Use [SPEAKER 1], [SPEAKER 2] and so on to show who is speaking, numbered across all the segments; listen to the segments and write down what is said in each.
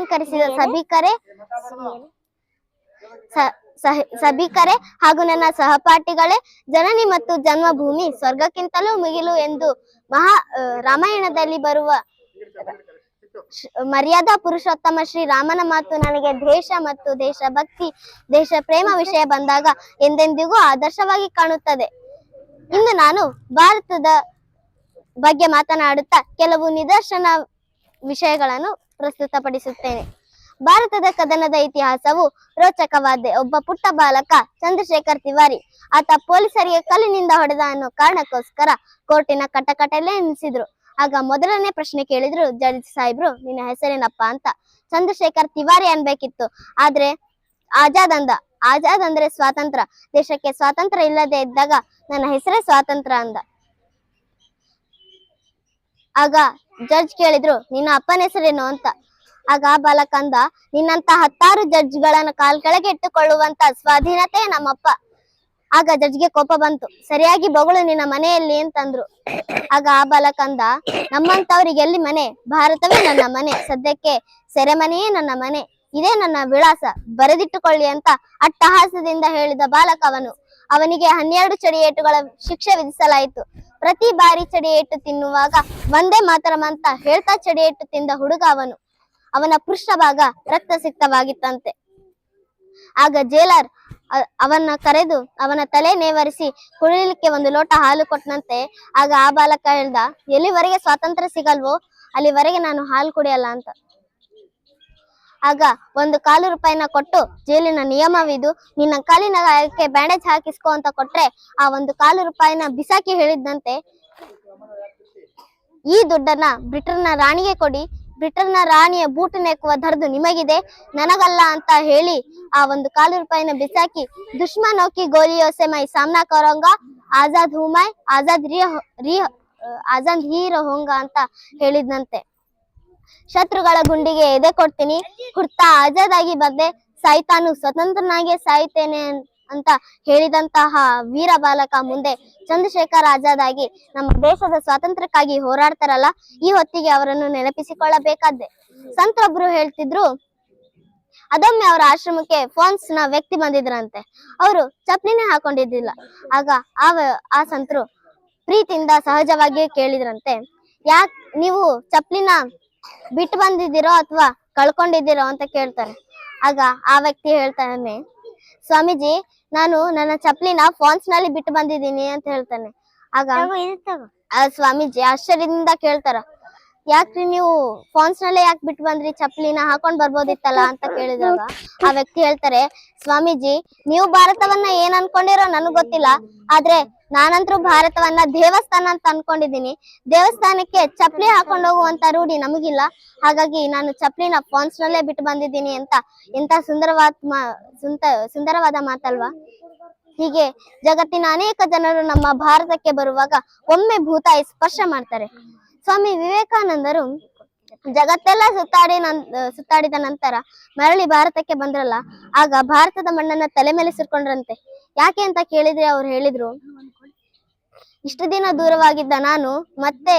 [SPEAKER 1] ಅಲಂಕರಿಸಿದ ಸಭಿಕರೇ ಸಭಿಕರೇ ಹಾಗೂ ನನ್ನ ಸಹಪಾಠಿಗಳೇ ಜನನಿ ಮತ್ತು ಜನ್ಮಭೂಮಿ ಸ್ವರ್ಗಕ್ಕಿಂತಲೂ ಮಿಗಿಲು ಎಂದು ಮಹಾ ರಾಮಾಯಣದಲ್ಲಿ ಬರುವ ಮರ್ಯಾದಾ ಪುರುಷೋತ್ತಮ ಶ್ರೀ ರಾಮನ ಮಾತು ನನಗೆ ದೇಶ ಮತ್ತು ದೇಶಭಕ್ತಿ ದೇಶ ಪ್ರೇಮ ವಿಷಯ ಬಂದಾಗ ಎಂದೆಂದಿಗೂ ಆದರ್ಶವಾಗಿ ಕಾಣುತ್ತದೆ. ಇಂದು ನಾನು ಭಾರತದ ಬಗ್ಗೆ ಮಾತನಾಡುತ್ತಾ ಕೆಲವು ನಿದರ್ಶನ ವಿಷಯಗಳನ್ನು ಪ್ರಸ್ತುತಪಡಿಸುತ್ತೇನೆ. ಭಾರತದ ಕದನದ ಇತಿಹಾಸವು ರೋಚಕವಾದ ಒಬ್ಬ ಪುಟ್ಟ ಬಾಲಕ ಚಂದ್ರಶೇಖರ್ ತಿವಾರಿ. ಆತ ಪೊಲೀಸರಿಗೆ ಕಲ್ಲಿನಿಂದ ಹೊಡೆದ ಅನ್ನೋ ಕಾರಣಕ್ಕೋಸ್ಕರ ಕೋರ್ಟಿನ ಕಟಕಟಲೆ ನಿಲ್ಲಿಸಿದ್ರು ಆಗ ಮೊದಲನೇ ಪ್ರಶ್ನೆ ಕೇಳಿದ್ರು, ಜಡ್ಜ್ ಸಾಹೇಬ್ರು, ನಿನ್ನ ಹೆಸರೇನಪ್ಪ? ಅಂತ. ಚಂದ್ರಶೇಖರ್ ತಿವಾರಿ ಅನ್ಬೇಕಿತ್ತು. ಆದ್ರೆ ಆಜಾದ್ ಅಂದ. ಆಜಾದ್ ಅಂದ್ರೆ ಸ್ವಾತಂತ್ರ್ಯ. ದೇಶಕ್ಕೆ ಸ್ವಾತಂತ್ರ್ಯ ಇಲ್ಲದೆ ಇದ್ದಾಗ ನನ್ನ ಹೆಸರೇ ಸ್ವಾತಂತ್ರ್ಯ ಅಂದ. ಆಗ ಜಡ್ಜ್ ಕೇಳಿದ್ರು, ನಿನ್ನ ಅಪ್ಪನ ಹೆಸರೇನು? ಅಂತ. ಆಗ ಬಾಲಕ ಅಂದ ನಿನ್ನಂತ ಹತ್ತಾರು ಜಡ್ಜ್ಗಳನ್ನ ಕಾಲ್ ಕೆಳಗೆ ಇಟ್ಟುಕೊಳ್ಳುವಂತ ಸ್ವಾಧೀನತೆ ನಮ್ಮಪ್ಪ. ಆಗ ಜಡ್ಜ್ಗೆ ಕೋಪ ಬಂತು, ಸರಿಯಾಗಿ ಬೊಗಳು ನಿನ್ನ ಮನೆಯಲ್ಲಿ? ಅಂತಂದ್ರು. ಆಗ ಆ ಬಾಲಕಂದ ನಮ್ಮಂತವ್ರಿಗೆ ಎಲ್ಲಿ ಮನೆ? ಭಾರತವೇ ನನ್ನ ಮನೆ. ಸದ್ಯಕ್ಕೆ ಸೆರೆಮನೆಯೇ ನನ್ನ ಮನೆ. ಇದೇ ನನ್ನ ವಿಳಾಸ. ಬರೆದಿಟ್ಟುಕೊಳ್ಳಿ ಅಂತ ಅಟ್ಟಹಾಸದಿಂದ ಹೇಳಿದ ಬಾಲಕ ಅವನು ಅವನಿಗೆ ಹನ್ನೆರಡು ಚಡಿಯೇಟುಗಳ ಶಿಕ್ಷೆ ವಿಧಿಸಲಾಯಿತು. ಪ್ರತಿ ಬಾರಿ ಚಡಿಯೇಟು ತಿನ್ನುವಾಗ ಒಂದೇ ಮಾತ್ರಮಂತ ಹೇಳ್ತಾ ಚಡಿಯೇಟು ತಿಂದ ಹುಡುಗ ಅವನು. ಅವನ ಪೃಷ್ಠಭಾಗ ರಕ್ತಸಿಕ್ತವಾಗಿತ್ತಂತೆ. ಆಗ ಜೇಲರ್ ಅವನ್ನ ಅವನ ಕರೆದು ಅವನ ತಲೆ ನೇವರಿಸಿ ಕುಡಿಲಿಕ್ಕೆ ಒಂದು ಲೋಟ ಹಾಲು ಕೊಟ್ಟನಂತೆ ಆಗ ಆ ಬಾಲಕ ಹೇಳ್ದ, ಎಲ್ಲಿವರೆಗೆ ಸ್ವಾತಂತ್ರ್ಯ ಸಿಗಲ್ವೋ? ಅಲ್ಲಿವರೆಗೆ ನಾನು ಹಾಲು ಕುಡಿಯಲ್ಲ ಅಂತ. ಆಗ ಒಂದು ಕಾಲು ರೂಪಾಯಿನ ಕೊಟ್ಟು ಜೈಲಿನ ನಿಯಮವಿದು, ನಿನ್ನ ಕಾಲಿನ ಗಾಯಕ್ಕೆ ಬ್ಯಾಂಡೇಜ್ ಹಾಕಿಸ್ಕೊ ಅಂತ ಕೊಟ್ರೆ ಆ ಒಂದು ಕಾಲು ರೂಪಾಯಿನ ಬಿಸಾಕಿ ಹೇಳಿದ್ದಂತೆ ಈ ದುಡ್ಡನ್ನ ಬ್ರಿಟನ್ನ ರಾಣಿಗೆ ಕೊಡಿ. ಬ್ರಿಟನ್ನ ರಾಣಿಯ ಬೂಟು ನೆಕ್ಕುವ ದರ್ದು ನಿಮಗಿದೆ. ನನಗಲ್ಲ ಅಂತ ಹೇಳಿ ಆ ಒಂದು ಕಾಲು ರೂಪಾಯಿನ ಬಿಸಾಕಿ ದುಶ್ಮನ್ ಗೋಲಿಯೋಸೆ ಮೈ ಸಾಮ್ನಾ ಕರೋಂಗ, ಆಜಾದ್ ಹೂಮಾಯ್ ಮೈ, ಆಜಾದ್ ರಿಯ ರಿಯ ಆಜಾದ್ ಹೀರೋ ಹೋಂಗ ಅಂತ ಹೇಳಿದ್ನಂತೆ. ಶತ್ರುಗಳ ಗುಂಡಿಗೆ ಎದೆ ಕೊಡ್ತೀನಿ. ಕುರ್ತಾ ಆಜಾದ್ ಆಗಿ ಬಂದೆ. ಸಾಯ್ತಾನು ಸ್ವತಂತ್ರನಾಗೆ ಸಾಯ್ತೇನೆ ಅಂತ ಹೇಳಿದಂತಹ ವೀರ ಬಾಲಕ ಮುಂದೆ ಚಂದ್ರಶೇಖರ್ ಆಜಾದ್ ಆಗಿ ನಮ್ಮ ದೇಶದ ಸ್ವಾತಂತ್ರ್ಯಕ್ಕಾಗಿ ಹೋರಾಡ್ತಾರಲ್ಲ, ಈ ಹೊತ್ತಿಗೆ ಅವರನ್ನು ನೆನಪಿಸಿಕೊಳ್ಳಬೇಕಾದ್ದೆ ಸಂತರೊಬ್ರು ಹೇಳ್ತಿದ್ರು, ಅದೊಮ್ಮೆ ಅವರ ಆಶ್ರಮಕ್ಕೆ ಫೋನ್ಸ್ನ ವ್ಯಕ್ತಿ ಬಂದಿದ್ರಂತೆ. ಅವರು ಚಪ್ಲಿನೇ ಹಾಕೊಂಡಿದ್ದಿಲ್ಲ. ಆಗ ಆ ಆ ಸಂತರು ಪ್ರೀತಿಯಿಂದ ಸಹಜವಾಗಿ ಕೇಳಿದ್ರಂತೆ, ಯಾಕ್ ನೀವು ಚಪ್ಲಿನ ಬಿಟ್ಟು ಬಂದಿದ್ದೀರೋ ಅಥವಾ ಕಳ್ಕೊಂಡಿದ್ದೀರೋ ಅಂತ ಕೇಳ್ತಾರೆ. ಆಗ ಆ ವ್ಯಕ್ತಿ ಹೇಳ್ತಾನೆ ಸ್ವಾಮೀಜಿ ನಾನು ನನ್ನ ಚಪ್ಪಲಿನ ಫಾನ್ಸ್ನಲ್ಲಿ ಬಿಟ್ಟು ಬಂದಿದ್ದೀನಿ ಅಂತ ಹೇಳ್ತಾನೆ. ಆಗ ಸ್ವಾಮೀಜಿ ಆಶ್ಚರ್ಯದಿಂದ ಕೇಳ್ತಾರ ಯಾಕ್ರಿ ನೀವು ಫಾನ್ಸ್ ನಲ್ಲೇ ಯಾಕೆ ಬಿಟ್ಟು ಬಂದ್ರಿ? ಚಪ್ಪಲಿನ ಹಾಕೊಂಡ್ ಬರ್ಬೋದಿತ್ತಲ್ಲ ಅಂತ ಕೇಳಿದಾಗ ಆ ವ್ಯಕ್ತಿ ಹೇಳ್ತಾರೆ ಸ್ವಾಮೀಜಿ ನೀವು ಭಾರತವನ್ನ ಏನ್ ಅನ್ಕೊಂಡಿರೋ ನನಗ್ ಗೊತ್ತಿಲ್ಲ ಆದ್ರೆ ನಾನಂತರೂ ಭಾರತವನ್ನ ದೇವಸ್ಥಾನ ಅಂತ ಅನ್ಕೊಂಡಿದೀನಿ ದೇವಸ್ಥಾನಕ್ಕೆ ಚಪ್ಪಲಿ ಹಾಕೊಂಡು ಹೋಗುವಂತ ರೂಢಿ ನಮಗಿಲ್ಲ. ಹಾಗಾಗಿ ನಾನು ಚಪ್ಪಲಿನ ಫಾನ್ಸ್ ನಲ್ಲೇ ಬಿಟ್ಟು ಬಂದಿದ್ದೀನಿ ಅಂತ ಎಂತ ಸುಂದರವಾದ ಸುಂದರವಾದ ಮಾತಲ್ವಾ? ಹೀಗೆ ಜಗತ್ತಿನ ಅನೇಕ ಜನರು ನಮ್ಮ ಭಾರತಕ್ಕೆ ಬರುವಾಗ ಒಮ್ಮೆ ಭೂತಾಯಿ ಸ್ಪರ್ಶ ಮಾಡ್ತಾರೆ. ಸ್ವಾಮಿ ವಿವೇಕಾನಂದರು ಜಗತ್ತೆಲ್ಲ ಸುತ್ತಾಡಿ ನನ್ ಸುತ್ತಾಡಿದ ನಂತರ ಮರಳಿ ಭಾರತಕ್ಕೆ ಬಂದ್ರಲ್ಲ, ಆಗ ಭಾರತದ ಮಣ್ಣನ್ನ ತಲೆ ಮೇಲೆ ಸುರ್ಕೊಂಡ್ರಂತೆ. ಯಾಕೆ ಅಂತ ಕೇಳಿದ್ರೆ ಅವ್ರು ಹೇಳಿದ್ರು, ಇಷ್ಟು ದಿನ ದೂರವಾಗಿದ್ದ ನಾನು ಮತ್ತೆ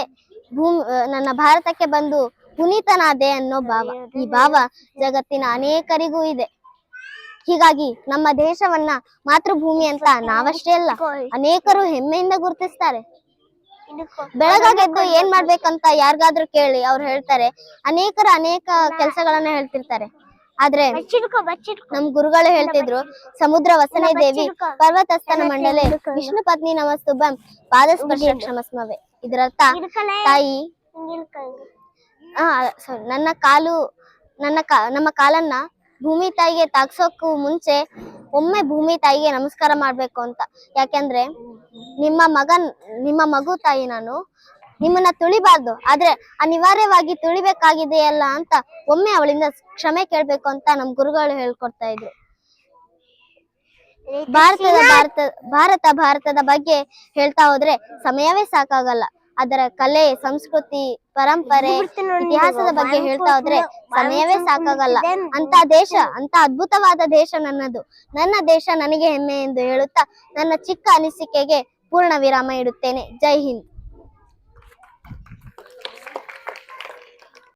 [SPEAKER 1] ಭೂಮಿ ನನ್ನ ಭಾರತಕ್ಕೆ ಬಂದು ಪುನೀತನಾದೆ ಅನ್ನೋ ಭಾವ. ಈ ಭಾವ ಜಗತ್ತಿನ ಅನೇಕರಿಗೂ ಇದೆ. ಹೀಗಾಗಿ ನಮ್ಮ ದೇಶವನ್ನ ಮಾತೃಭೂಮಿ ಅಂತ ನಾವಷ್ಟೇ ಅಲ್ಲ, ಅನೇಕರು ಹೆಮ್ಮೆಯಿಂದ ಗುರುತಿಸ್ತಾರೆ. ಬೆಳಗಾಗೆದ್ದು ಏನ್ ಮಾಡ್ಬೇಕಂತ ಯಾರಿಗಾದ್ರೂ ಕೇಳಿ, ಅವ್ರು ಹೇಳ್ತಾರೆ. ಅನೇಕರ ಅನೇಕ ಕೆಲಸಗಳನ್ನ ಹೇಳ್ತಿರ್ತಾರೆ. ಆದ್ರೆ ನಮ್ ಗುರುಗಳು ಹೇಳ್ತಿದ್ರು, ಸಮುದ್ರ ವಸನೆ ದೇವಿ ಪರ್ವತಸ್ಥನ ಮಂಡಲೆ ವಿಷ್ಣು ಪತ್ನಿ ನಮಸ್ತುಭಂ ಪಾದಸ್ಪರ್ಶ ಕ್ಷಮಸ್ಮವೆ. ಇದರರ್ಥ ತಾಯಿ ನನ್ನ ಕಾಲು, ನನ್ನ ನಮ್ಮ ಕಾಲನ್ನ ಭೂಮಿ ತಾಯಿಗೆ ತಾಗ್ಸೋಕು ಮುಂಚೆ ಒಮ್ಮೆ ಭೂಮಿ ತಾಯಿಗೆ ನಮಸ್ಕಾರ ಮಾಡ್ಬೇಕು ಅಂತ. ಯಾಕೆಂದ್ರೆ ನಿಮ್ಮ ಮಗನ್ ನಿಮ್ಮ ಮಗು ತಾಯಿ ನಾನು. ನಿಮ್ಮನ್ನ ತುಳಿಬಾರ್ದು. ಆದ್ರೆ ಅನಿವಾರ್ಯವಾಗಿ ತುಳಿಬೇಕಾಗಿದೆಯಲ್ಲ ಅಂತ ಒಮ್ಮೆ ಅವಳಿಂದ ಕ್ಷಮೆ ಕೇಳ್ಬೇಕು ಅಂತ ನಮ್ ಗುರುಗಳು ಹೇಳ್ಕೊಡ್ತಾ ಇದ್ರು. ಭಾರತದ ಭಾರತ ಭಾರತ ಭಾರತದ ಬಗ್ಗೆ ಹೇಳ್ತಾ ಹೋದ್ರೆ ಸಮಯವೇ ಸಾಕಾಗಲ್ಲ. ಅದರ ಕಲೆ ಸಂಸ್ಕೃತಿ ಪರಂಪರೆ ಇತಿಹಾಸದ ಬಗ್ಗೆ ಹೇಳ್ತಾ ಹೋದ್ರೆ ಸಮಯವೇ ಸಾಕಾಗಲ್ಲ. ಅಂತ. ದೇಶ ಅಂತ ಅದ್ಭುತವಾದ ದೇಶ ನನ್ನದು. ನನ್ನ ದೇಶ ನನಗೆ ಹೆಮ್ಮೆ ಎಂದು ಹೇಳುತ್ತಾ ನನ್ನ ಚಿಕ್ಕ ಅನಿಸಿಕೆಗೆ ಪೂರ್ಣ ವಿರಾಮ ಇಡುತ್ತೇನೆ. ಜೈ ಹಿಂದ್.